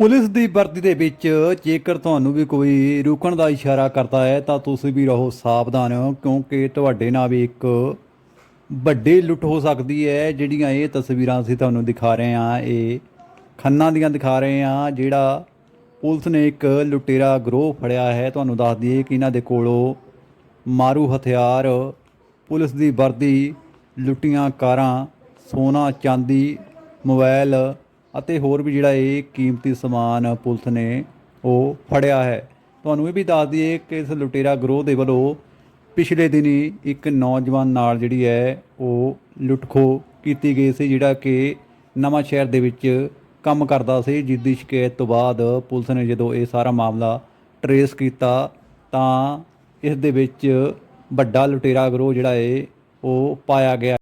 Police ਦੀ ਵਰਦੀ ਦੇ ਵਿੱਚ ਜੇਕਰ ਤੁਹਾਨੂੰ ਵੀ ਕੋਈ ਰੁਕਣ ਦਾ ਇਸ਼ਾਰਾ ਕਰਦਾ ਹੈ, ਤਾਂ ਤੁਸੀਂ ਵੀ ਰਹੋ ਸਾਵਧਾਨ, ਕਿਉਂਕਿ ਤੁਹਾਡੇ ਨਾਲ ਵੀ ਇੱਕ ਵੱਡੀ ਲੁੱਟ ਹੋ ਸਕਦੀ ਹੈ, ਜਿਹੜੀਆਂ ਇਹ ਤਸਵੀਰਾਂ ਅਸੀਂ ਤੁਹਾਨੂੰ ਦਿਖਾ ਰਹੇ ਹਾਂ। ਇਹ ਖੰਨਾ ਦੀਆਂ ਦਿਖਾ ਰਹੇ ਹਾਂ, ਜਿਹੜਾ ਪੁਲਿਸ ਨੇ ਇੱਕ ਲੁਟੇਰਾ ਗਰੋਹ ਫੜਿਆ ਹੈ। ਤੁਹਾਨੂੰ ਦੱਸ ਦਈਏ ਕਿ ਇਹਨਾਂ ਦੇ ਕੋਲੋਂ ਮਾਰੂ ਹਥਿਆਰ, ਪੁਲਿਸ ਦੀ ਵਰਦੀ, ਲੁੱਟੀਆਂ ਕਾਰਾਂ, ਸੋਨਾ, ਚਾਂਦੀ ਮੋਬਾਈਲ ਅਤੇ ਹੋਰ ਵੀ ਜਿਹੜਾ ਇਹ ਕੀਮਤੀ ਸਮਾਨ ਪੁਲਿਸ ਨੇ ਉਹ ਫੜਿਆ ਹੈ। ਤੁਹਾਨੂੰ ਇਹ ਵੀ ਦੱਸ ਦਈਏ ਕਿ ਇਸ ਲੁਟੇਰਾ ਗਰੋਹ ਦੇ ਵੱਲੋਂ ਪਿਛਲੇ ਦਿਨੀ ਇੱਕ ਨੌਜਵਾਨ ਨਾਲ ਜਿਹੜੀ ਹੈ ਉਹ ਲੁੱਟਖੋ ਕੀਤੀ ਗਈ ਸੀ, ਜਿਹੜਾ ਕਿ ਨਵਾਂ ਸ਼ਹਿਰ ਦੇ ਵਿੱਚ ਕੰਮ ਕਰਦਾ ਸੀ, ਜਿਸ ਦੀ ਸ਼ਿਕਾਇਤ ਤੋਂ ਬਾਅਦ ਪੁਲਿਸ ਨੇ ਜਦੋਂ ਇਹ ਸਾਰਾ ਮਾਮਲਾ ਟਰੇਸ ਕੀਤਾ ਤਾਂ ਇਸ ਦੇ ਵਿੱਚ ਵੱਡਾ ਲੁਟੇਰਾ ਗਰੋਹ ਜਿਹੜਾ ਹੈ ਉਹ ਪਾਇਆ ਗਿਆ।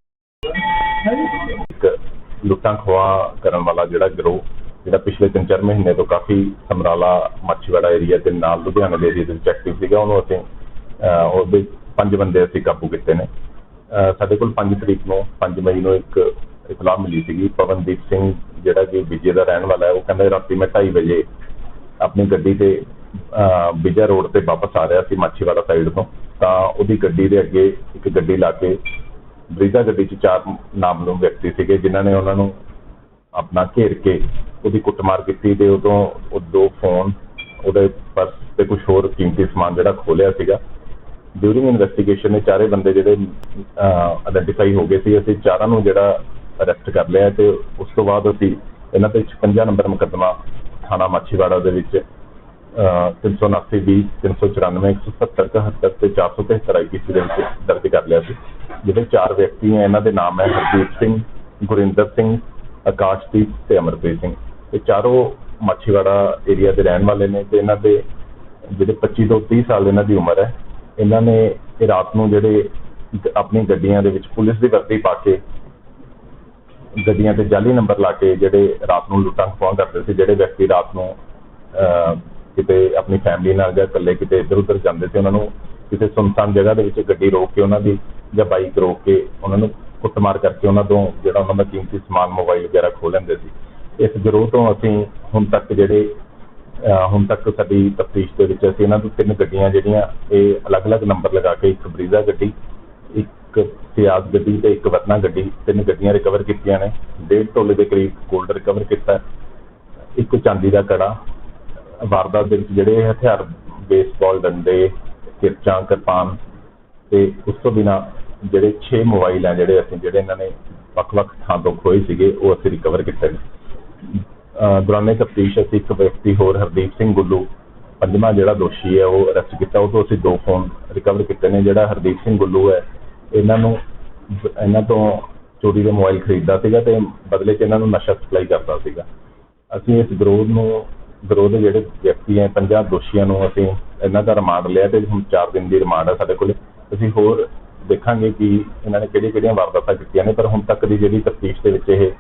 ਲੁੱਟਾਂ ਖੋਹਾਂ ਕਰਨ ਵਾਲਾ ਜਿਹੜਾ ਗਰੋਹ ਜਿਹੜਾ ਪਿਛਲੇ 3-4 ਮਹੀਨੇ ਤੋਂ ਕਾਫੀ ਸਮਰਾਲਾ ਮੱਛੀਵਾੜਾ ਏਰੀਆ ਦੇ ਨਾਲ ਲੁਧਿਆਣਾ ਦੇ ਏਰੀਆ ਦੇ ਵਿੱਚ ਐਕਟਿਵ ਸੀਗਾ ਉਹਨੂੰ ਅਸੀਂ ਉਹਦੇ ਪੰਜ ਬੰਦੇ ਅਸੀਂ ਕਾਬੂ ਕੀਤੇ ਨੇ। ਸਾਡੇ ਕੋਲ 5 ਤਰੀਕ ਨੂੰ 5 ਮਈ ਨੂੰ ਇੱਕ ਇਤਲਾਹ ਮਿਲੀ ਸੀਗੀ ਪਵਨਦੀਪ ਸਿੰਘ ਜਿਹੜਾ ਕਿ ਵਿਜੇ ਦਾ ਰਹਿਣ ਵਾਲਾ ਹੈ ਉਹ ਕਹਿੰਦਾ ਰਾਤੀ ਮੈਂ 2:30 ਵਜੇ ਆਪਣੀ ਗੱਡੀ ਤੇ ਅਹ, ਵਿਜਾ ਰੋਡ ਤੇ ਵਾਪਸ ਆ ਰਿਹਾ ਸੀ ਮਾਛੀਵਾੜਾ ਸਾਈਡ ਤੋਂ। ਤਾਂ ਉਹਦੀ ਗੱਡੀ ਦੇ ਅੱਗੇ ਇੱਕ ਗੱਡੀ ਲਾ ਕੇ ਬਰੀਜ਼ਾ ਗੱਡੀ 'ਚ ਚਾਰ ਨਾਮਲੂਮ ਵਿਅਕਤੀ ਸੀਗੇ, ਜਿਨ੍ਹਾਂ ਨੇ ਉਹਨਾਂ ਨੂੰ ਆਪਣਾ ਘੇਰ ਕੇ ਉਹਦੀ ਕੁੱਟਮਾਰ ਕੀਤੀ ਤੇ ਉਦੋਂ ਉਹ ਦੋ ਫੋਨ ਉਹਦੇ ਪਰਸ ਤੇ ਕੁਝ ਹੋਰ ਕੀਮਤੀ ਸਮਾਨ ਜਿਹੜਾ ਖੋਲਿਆ ਸੀਗਾ। ਡਿਊਰਿੰਗ ਇਨਵੈਸਟੀਗੇਸ਼ਨ ਨੇ ਚਾਰੇ ਬੰਦੇ ਜਿਹੜੇ ਆਇਡੈਂਟੀਫਾਈ ਹੋ ਗਏ ਸੀ, ਅਸੀਂ ਚਾਰਾਂ ਨੂੰ ਜਿਹੜਾ ਅਰੈਸਟ ਕਰ ਲਿਆ ਤੇ ਉਸ ਤੋਂ ਬਾਅਦ ਅਸੀਂ ਇਹਨਾਂ ਤੇ 56 ਨੰਬਰ ਮੁਕੱਦਮਾ ਥਾਣਾ ਮਾਛੀਵਾੜਾ ਦੇ ਵਿੱਚ 379 20 394 170 71 ਤੇ 473 ਆਈਪੀਸੀ ਦੇ ਵਿੱਚ ਦਰਜ ਕਰ ਲਿਆ ਸੀ ਜਿਹੜੇ ਚਾਰ ਵਿਅਕਤੀ ਹੈ। ਇਹਨਾਂ ਦੇ ਨਾਮ ਹੈ ਹਰਦੀਪ ਸਿੰਘ ਗੁਰਿੰਦਰ ਸਿੰਘ ਆਕਾਸ਼ਦੀਪ ਤੇ ਅਮਰਪ੍ਰੀਤ ਸਿੰਘ। ਇਹ ਚਾਰੋਂ ਮਾਛੀਵਾੜਾ ਏਰੀਆ ਦੇ ਰਹਿਣ ਵਾਲੇ ਨੇ ਤੇ ਇਹਨਾਂ ਦੇ ਜਿਹੜੇ 25 ਤੋਂ 30 ਸਾਲ ਇਹਨਾਂ ਦੀ ਉਮਰ ਹੈ। ਇਹਨਾਂ ਨੇ ਇਹ ਰਾਤ ਨੂੰ ਜਿਹੜੇ ਆਪਣੀ ਗੱਡੀਆਂ ਦੇ ਵਿੱਚ ਪੁਲਿਸ ਦੀ ਵਰਦੀ ਪਾ ਕੇ ਗੱਡੀਆਂ ਤੇ ਜਾਲੀ ਨੰਬਰ ਲਾ ਕੇ ਜਿਹੜੇ ਰਾਤ ਨੂੰ ਲੁੱਟਾਂ ਖੋਹਾਂ ਕਰਦੇ ਸੀ ਜਿਹੜੇ ਵਿਅਕਤੀ ਰਾਤ ਨੂੰ ਅਹ, ਕਿਤੇ ਆਪਣੀ ਫੈਮਿਲੀ ਨਾਲ ਜਾਂ ਇਕੱਲੇ ਕਿਤੇ ਇੱਧਰ ਉੱਧਰ ਜਾਂਦੇ ਸੀ, ਉਹਨਾਂ ਨੂੰ ਕਿਸੇ ਸੁਨਸਾਨ ਜਗ੍ਹਾ ਦੇ ਵਿੱਚ ਗੱਡੀ ਰੋਕ ਕੇ ਉਹਨਾਂ ਦੀ ਜਾਂ ਬਾਈਕ ਰੋਕ ਕੇ ਉਹਨਾਂ ਨੂੰ ਕੁੱਟਮਾਰ ਕਰਕੇ ਉਹਨਾਂ ਤੋਂ ਜਿਹੜਾ ਉਹਨਾਂ ਦਾ ਕੀਮਤੀ ਸਮਾਨ ਮੋਬਾਈਲ ਵਗੈਰਾ ਖੋਹ ਲੈਂਦੇ ਸੀ। ਇਸ ਗਿਰੋਹ ਤੋਂ ਅਸੀਂ ਹੁਣ ਤੱਕ ਜਿਹੜੇ ਹੁਣ ਤੱਕ ਸਾਡੀ ਤਫਤੀਸ਼ ਦੇ ਵਿੱਚ ਅਸੀਂ ਇਹਨਾਂ ਤੋਂ ਤਿੰਨ ਗੱਡੀਆਂ ਜਿਹੜੀਆਂ, ਇਹ ਅਲੱਗ-ਅਲੱਗ ਨੰਬਰ ਲਗਾ ਕੇ ਇੱਕ ਬਰੀਜ਼ਾ ਗੱਡੀ, ਇੱਕ ਸਿਆਜ਼ ਗੱਡੀ ਤੇ ਇੱਕ ਵਤਨਾ ਗੱਡੀ, ਤਿੰਨ ਗੱਡੀਆਂ ਰਿਕਵਰ ਕੀਤੀਆਂ ਨੇ। ਡੇਢ ਤੋਲੇ ਦੇ ਕਰੀਬ 골ਡ ਰਿਕਵਰ ਕੀਤਾ। ਇੱਕ ਚਾਂਦੀ ਦਾ ਕੜਾ ਵਾਰਦਾਤ ਦੇ ਵਿੱਚ ਜਿਹੜੇ ਹਥਿਆਰ ਬੇਸਬਾਲ ਡੰਡੇ ਕਿਰਚਾਂ ਕਿਰਪਾਨ ਤੇ ਉਸ ਤੋਂ ਬਿਨਾ ਜਿਹੜੇ 6 ਮੋਬਾਈਲ ਆ ਜਿਹੜੇ ਅਸੀਂ, ਜਿਹੜੇ ਇਹਨਾਂ ਨੇ ਵੱਖ-ਵੱਖ ਥਾਂ ਤੋਂ ਖੋਏ ਸੀਗੇ, ਉਹ ਅਸੀਂ ਰਿਕਵਰ ਕੀਤੇ ਨੇ। ਦੌਰਾਨੇ ਤਫਤੀਸ਼ ਅਸੀਂ ਇੱਕ ਵਿਅਕਤੀ ਹੋਰ, ਹਰਦੀਪ ਸਿੰਘ ਗੁੱਲੂ, ਪੰਜਵਾਂ ਜਿਹੜਾ ਦੋਸ਼ੀ ਹੈ, ਉਹ ਅਰੈਸਟ ਕੀਤਾ। ਉਹ ਤੋਂ ਅਸੀਂ ਦੋ ਫੋਨ ਰਿਕਵਰ ਕੀਤੇ ਨੇ। ਜਿਹੜਾ ਹਰਦੀਪ ਸਿੰਘ ਗੁੱਲੂ ਹੈ, ਇਹਨਾਂ ਨੂੰ ਇਹਨਾਂ ਤੋਂ ਚੋਰੀ ਦੇ ਮੋਬਾਈਲ ਖਰੀਦਦਾ ਸੀਗਾ ਤੇ ਬਦਲੇ 'ਚ ਇਹਨਾਂ ਨੂੰ ਨਸ਼ਾ ਸਪਲਾਈ ਕਰਦਾ ਸੀਗਾ। ਅਸੀਂ ਇਸ ਗਰੋਹ ਨੂੰ ਗਰੋਹ ਜਿਹੜੇ ਵਿਅਕਤੀ ਹੈ ਪੰਜਾਂ ਦੋਸ਼ੀਆਂ ਨੂੰ ਅਸੀਂ ਇਹਨਾਂ ਦਾ ਰਿਮਾਂਡ ਲਿਆ ਤੇ ਹੁਣ 4 ਦਿਨ ਦੀ ਰਿਮਾਂਡ ਹੈ ਸਾਡੇ ਕੋਲ। ਅਸੀਂ ਹੋਰ ਦੇਖਾਂਗੇ ਕਿ ਇਹਨਾਂ ਨੇ ਕਿਹੜੀਆਂ ਕਿਹੜੀਆਂ ਵਾਰਦਾਤਾਂ ਕੀਤੀਆਂ ਨੇ, ਪਰ ਹੁਣ ਤੱਕ ਦੀ ਜਿਹੜੀ ਤਫਤੀਸ਼ ਦੇ ਵਿੱਚ ਇਹ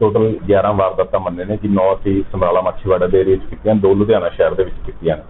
ਟੋਟਲ 11 ਵਾਰਦਾਤਾਂ ਮੰਨੇ ਨੇ, ਕਿ 9 ਅਸੀਂ ਸਮਰਾਲਾ ਮਾਛੀਵਾੜਾ ਦੇ ਏਰੀਆ 'ਚ ਕੀਤੀਆਂ, ਦੋ ਲੁਧਿਆਣਾ ਸ਼ਹਿਰ ਦੇ ਵਿੱਚ ਕੀਤੀਆਂ ਨੇ।